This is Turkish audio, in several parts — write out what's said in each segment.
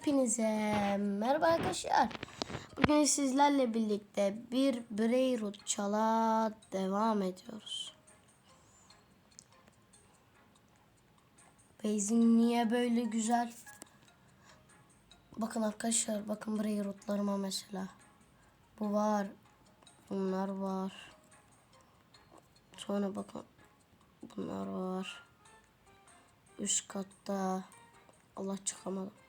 Hepinize merhaba arkadaşlar. Bugün sizlerle birlikte bir Beirut çala devam ediyoruz. Beyzin niye böyle güzel? Bakın arkadaşlar bakın Beirut'larıma mesela. Bu var. Bunlar var. Sonra bakın bunlar var. Üst katta. Allah çıkamadım.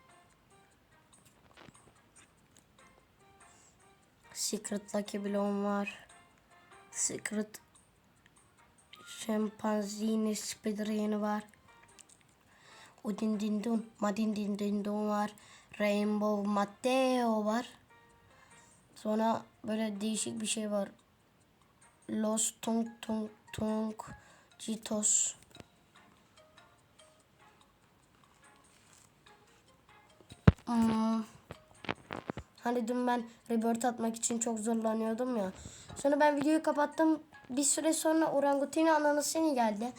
Secret Lucky Bloom var. Secret Şempanzini Speedrun'ı var. Udin Din Dun, Madin Din Din Dun var. Rainbow Mateo var. Sonra böyle değişik bir şey var. Los Tung Tung Tung Citos. Hmm. Hani dün ben rebirth atmak için çok zorlanıyordum ya. Sonra ben videoyu kapattım. Bir süre sonra orangutini ananasını geldi.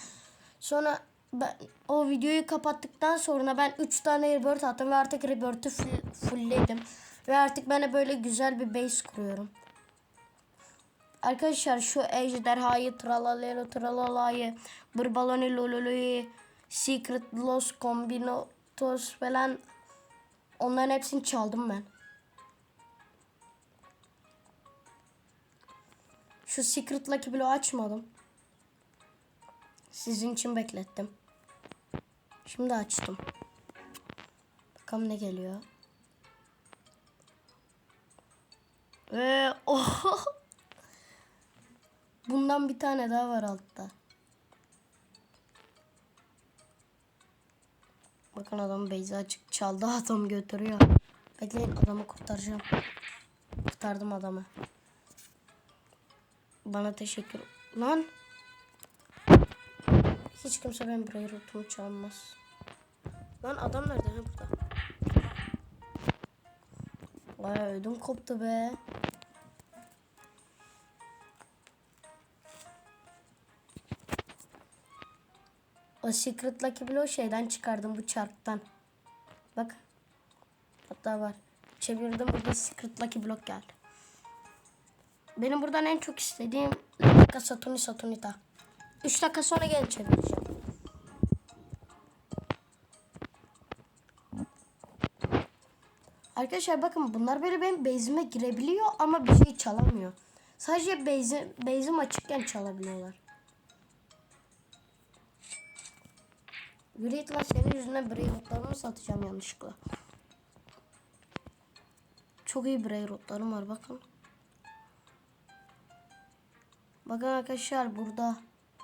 Sonra ben o videoyu kapattıktan sonra ben 3 tane rebirth attım ve artık rebirth'ü full, fullledim. Ve artık ben böyle güzel bir base kuruyorum. Arkadaşlar şu ejderhayı, tralalero tralalayı, bırbaloni lololoyu, secret los combinatos falan onların hepsini çaldım ben. Şu Secret Lucky Block'u açmadım. Sizin için beklettim. Şimdi açtım. Bakalım ne geliyor. Ve oh. Bundan bir tane daha var altta. Bakın adam Beyza açık çaldı adam götürüyor. Bekleyin adamı kurtaracağım. Kurtardım adamı. Bana teşekkür. Lan. Hiç kimse benim buraya rotumu çalmaz. Lan adam nerede? Ha burada. Vay ödüm koptu be. O Secret Lucky Block şeyden çıkardım bu çarktan. Bak. Hatta var. Çevirdim burada Secret Lucky Block geldi. Benim buradan en çok istediğim Laka Satuni Satunita. 3 dakika sonra gel çevireceğim. Arkadaşlar bakın bunlar böyle benim base'ime girebiliyor ama bir şey çalamıyor. Sadece base, base'im açıkken çalabiliyorlar. Git lan senin yüzünden Braveheart'larımı satacağım yanlışlıkla. Çok iyi Braveheart'larım var bakın. Bakın arkadaşlar burada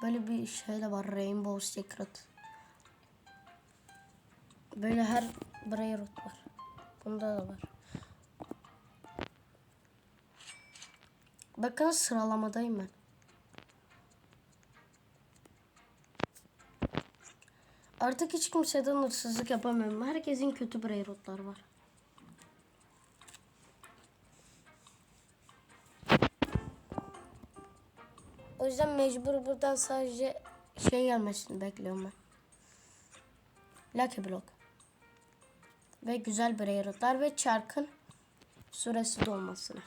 böyle bir şey de var Rainbow Secret. Böyle her Braveheart var. Bunda da var. Bakın sıralamadayım ben. Artık hiç kimseden hırsızlık yapamıyorum. Herkesin kötü Braveheart'lar var. Yüzden mecbur buradan sadece şey gelmesini bekliyorum ben. Lucky Block. Ve güzel Braveheart'lar ve çarkın süresi dolmasını.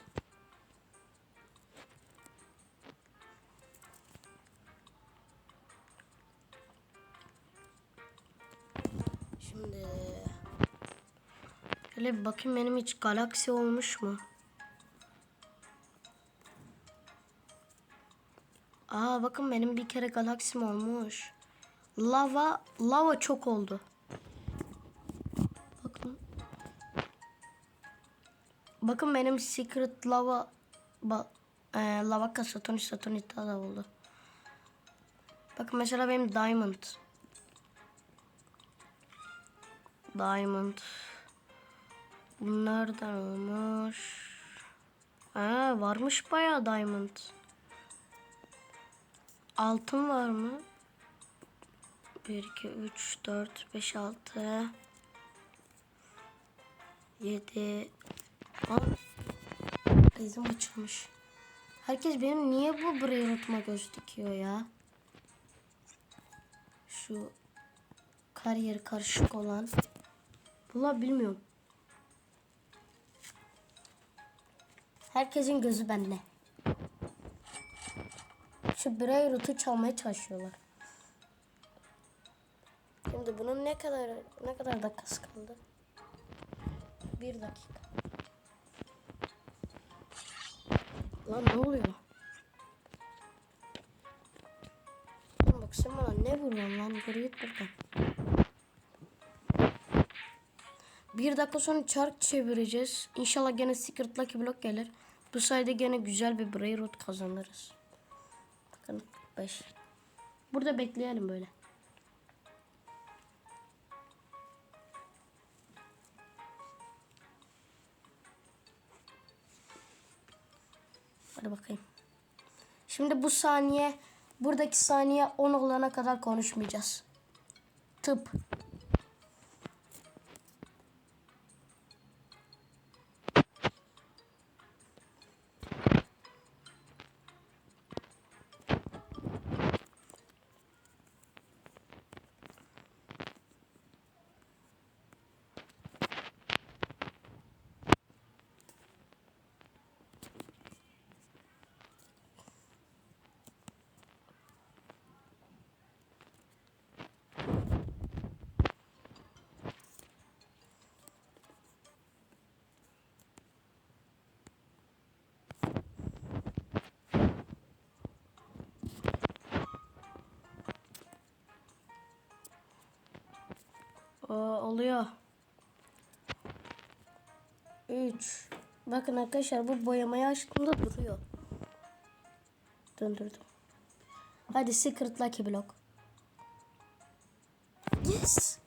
Şimdi şöyle bir bakayım benim hiç galaksi olmuş mu? Aa bakın benim bir kere galaksim olmuş. Lava, lava çok oldu. Bakın. Bakın benim secret lava ba, e, lava kasatoni satonita da oldu. Bakın mesela benim diamond. Diamond. Bunlardan olmuş. Ha, varmış bayağı diamond. Altın var mı? 1, 2, 3, 4, 5, 6, 7, 10. İzim açılmış. Herkes benim niye bu burayı unutma gözüküyor ya? Şu kariyer karışık olan. Valla bilmiyorum. Herkesin gözü bende. Şu birey rutu çalmaya çalışıyorlar. Şimdi bunun ne kadar ne kadar dakikası kaldı? Bir dakika. Lan ne oluyor? Lan bak sen bana ne vuruyorsun lan? Yürü git buradan. Bir dakika sonra çark çevireceğiz. İnşallah gene Secret Lucky Block gelir. Bu sayede gene güzel bir Brain Root kazanırız. Bakın 5. Burada bekleyelim böyle. Hadi bakayım. Şimdi bu saniye buradaki saniye 10 olana kadar konuşmayacağız. Tıp. Oluyor. 3. Bakın arkadaşlar bu boyamayı açtığımda duruyor. Döndürdüm. Hadi Secret Lucky Block. Yes.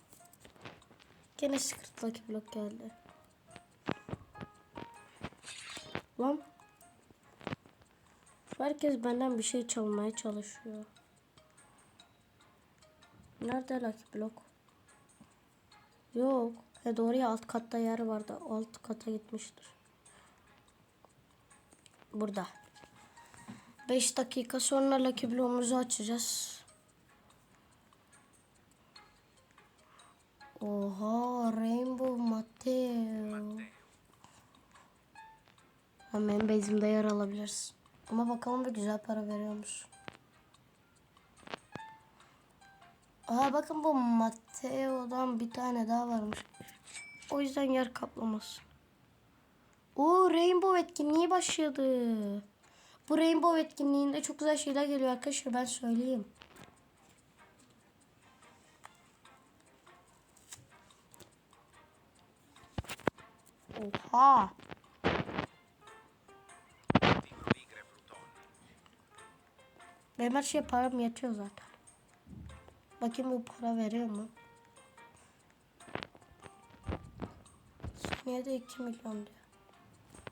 Gene Secret Lucky Block geldi. Lan. Herkes benden bir şey çalmaya çalışıyor. Nerede Lucky Block? Yok. He doğru ya alt katta yer vardı. Alt kata gitmiştir. Burada. 5 dakika sonra Lucky Block'umuzu açacağız. Oha Rainbow Mateo. Hemen base'imde yer alabiliriz. Ama bakalım bir güzel para veriyor Aa bakın bu Mateo'dan bir tane daha varmış. O yüzden yer kaplamaz. Oo Rainbow etkinliği başladı. Bu Rainbow etkinliğinde çok güzel şeyler geliyor arkadaşlar ben söyleyeyim. Oha. Benim her şeye param yetiyor zaten. Bakayım bu para veriyor mu? Saniyede 2 milyon diyor.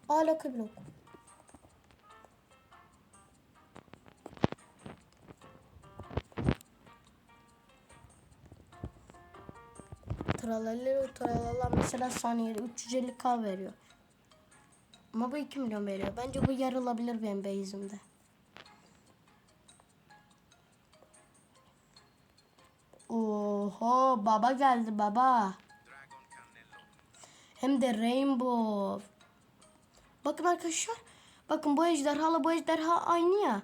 Aa Lucky Block. Tralalero tralala mesela saniyede 350k veriyor. Ama bu 2 milyon veriyor. Bence bu yarılabilir benim base'imde. Oho baba geldi baba. Hem de rainbow. Bakın arkadaşlar. Bakın bu ejderhala bu ejderha aynı ya.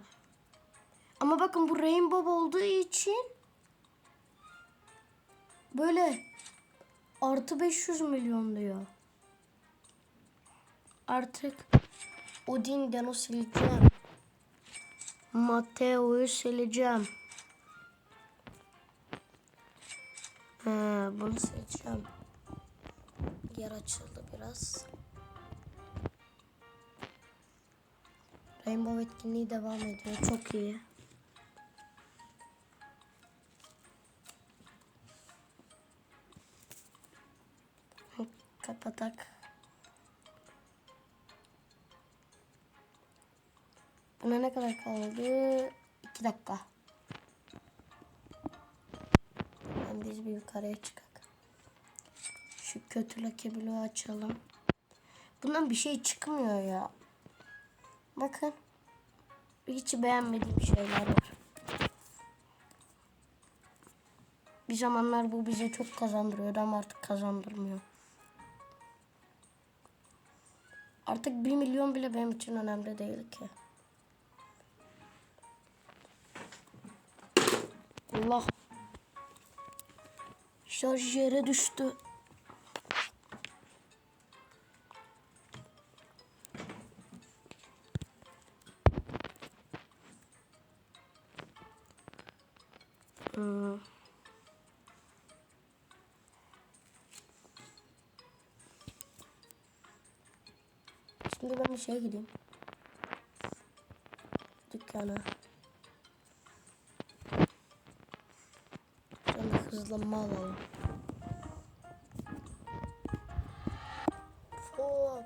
Ama bakın bu rainbow olduğu için böyle artı 500 milyon diyor. Artık Odin Deno sileceğim. Mateo'yu sileceğim. Bunu seçeceğim. Yer açıldı biraz. Rainbow etkinliği devam ediyor. Çok iyi. Kapatak. Buna ne kadar kaldı? 2 dakika. Bir yukarıya çıkak. Şu kötü lakebülü açalım. Bundan bir şey çıkmıyor ya. Bakın. Hiç beğenmediğim şeyler var. Bir zamanlar bu bize çok kazandırıyordu ama artık kazandırmıyor. Artık 1 milyon bile benim için önemli değil ki. Allah. Şarj yere düştü. Hmm. Şimdi ben bir şeye gideyim. Dükkana. Sonra hızlanma alalım. Hop.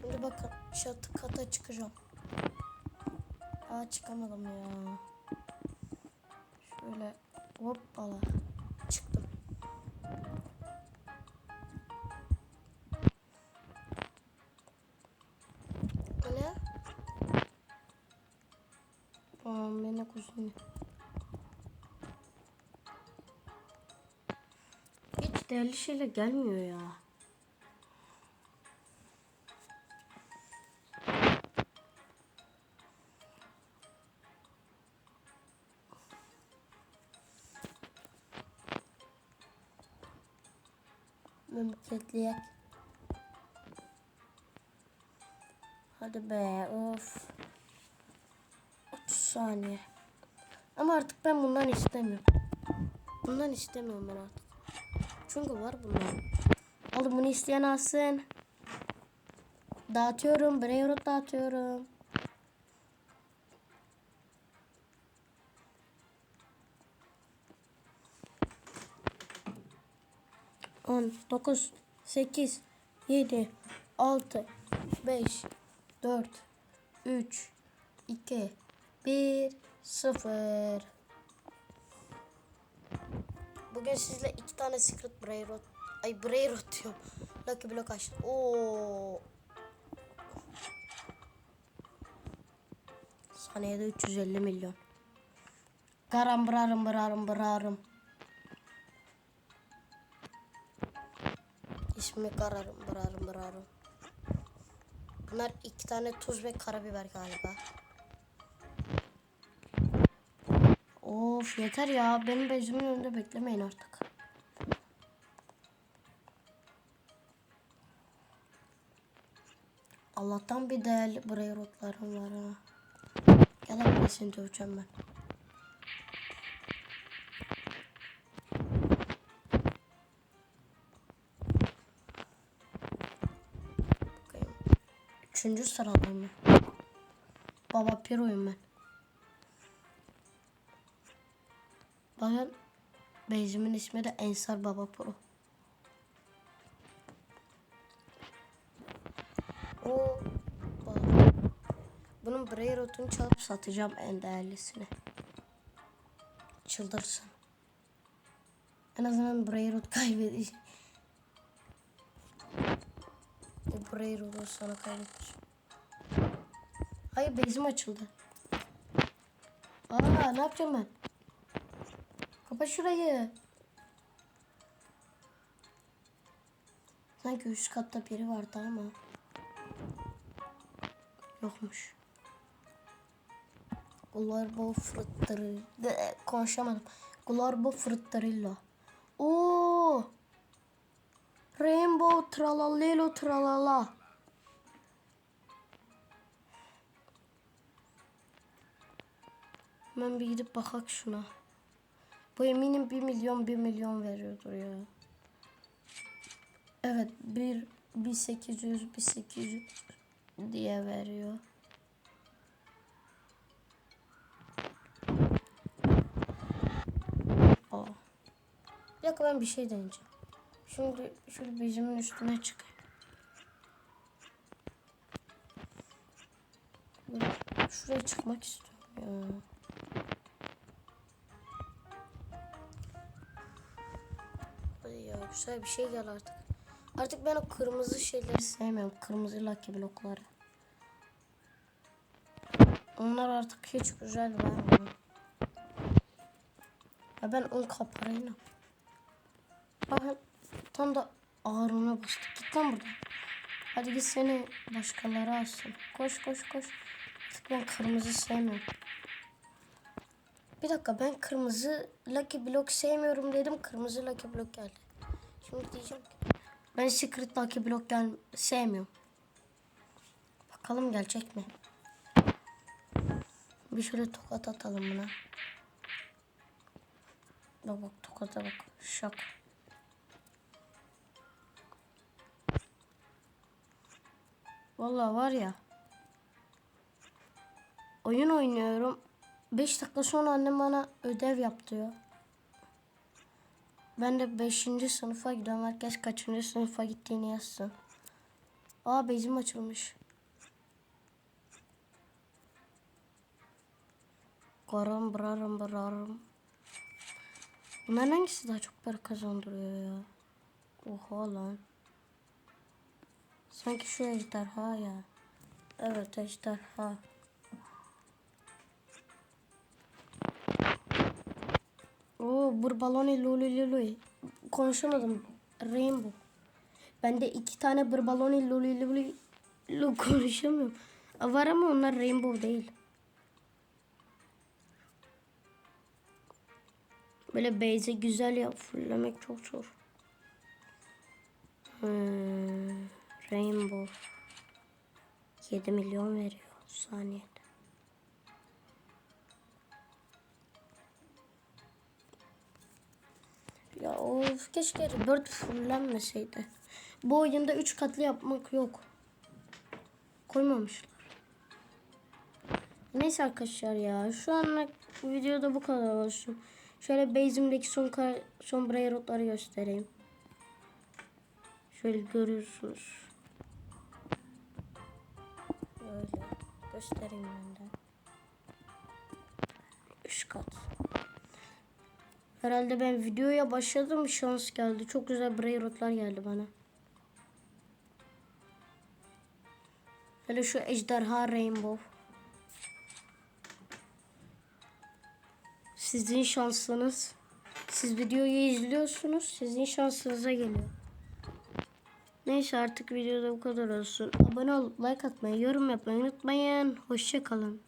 Şimdi bakın çatı kata çıkacağım. Aa çıkamadım ya. Kuzum. Hiç değerli şeyler gelmiyor ya. Memleketliyek. Hadi be of. 30 saniye. Ama artık ben bundan istemiyorum. Bundan istemiyorum ben artık. Çünkü var bundan. Alın bunu isteyen alsın. Dağıtıyorum. Brayrot dağıtıyorum. On, dokuz, sekiz, yedi, altı, beş, dört, üç, iki, bir, sıfır. Bugün sizle iki tane Secret Brayrot, ay Brayrot diyorum. Lucky Block açtım. Oo. Saniyede 350 milyon. Garam brarım brarım brarım. İsmi kararım brarım brarım. Bunlar iki tane tuz ve karabiber galiba. Of yeter ya. Benim bezimin önünde beklemeyin artık. Allah'tan bir değerli buraya rotlarım var ha. Gel abi seni döveceğim ben. Üçüncü sıradayım ben. Baba Piro'yum ben. Bakın Beyzimin ismi de Ensar Baba Pro. O. Bunun Brayrot'unu çalıp satacağım en değerlisini. Çıldırsın. En azından Brayrot kaybedecek. O Brayrot'u sana kaybedeceğim. Hayır bezim açıldı. Aa ne yapacağım ben? Kapa şurayı. Sanki üst katta biri vardı ama. Yokmuş. Glorbo Frittarilla. Konuşamadım. Glorbo Frittarilla. Oo. Rainbow Tralalelo Tralala. Hemen bir gidip bakak şuna. Bu eminim 1 milyon 1 milyon veriyordur ya. Evet 1 1800 1800 diye veriyor. Aa. Bir ben bir şey deneyeceğim. Şimdi şöyle bezimin üstüne. Böyle Şuraya çıkmak istiyorum ya. Güzel bir şey gel artık. Artık ben o kırmızı şeyleri sevmiyorum. Kırmızı lucky blokları. Onlar artık hiç güzel vermiyor. Ya ben un kaparayım. Aha, tam da ağrına bastık. Git lan buradan. Hadi git seni başkaları alsın. Koş koş koş. Artık ben kırmızı sevmiyorum. Bir dakika ben kırmızı Lucky Block sevmiyorum dedim. Kırmızı Lucky Block geldi. Şimdi diyeceğim ben Secret Lucky Block gel sevmiyorum. Bakalım gelecek mi? Bir şöyle tokat atalım buna. Bak bak tokata bak. Şak. Vallahi var ya. Oyun oynuyorum. 5 dakika sonra annem bana ödev yap diyor. Ben de 5. sınıfa gidiyorum. Herkes kaçıncı sınıfa gittiğini yazsın. Aa bezim açılmış. Karam brarım brarım. Bunların hangisi daha çok para kazandırıyor ya? Oha lan. Sanki şu ejderha ya. Evet ejderha. Oo bırbaloni loli loli. Konuşamadım. Rainbow. Bende iki tane bırbaloni loli loli lo konuşamıyorum. Var ama onlar rainbow değil. Böyle base'e güzel ya fullemek çok zor. Hmm, rainbow. 7 milyon veriyor saniyede. Of keşke Rebirth fullenmeseydi. Bu oyunda 3 katlı yapmak yok. Koymamışlar. Neyse arkadaşlar ya. Şu anlık videoda bu kadar olsun. Şöyle base'imdeki son son brayrotları göstereyim. Şöyle görüyorsunuz. Böyle göstereyim ben de. Üst kat. Herhalde ben videoya başladım şans geldi. Çok güzel brayrotlar geldi bana. Hele şu ejderha rainbow. Sizin şansınız. Siz videoyu izliyorsunuz. Sizin şansınıza geliyor. Neyse artık videoda bu kadar olsun. Abone olup like atmayı, yorum yapmayı unutmayın. Hoşçakalın.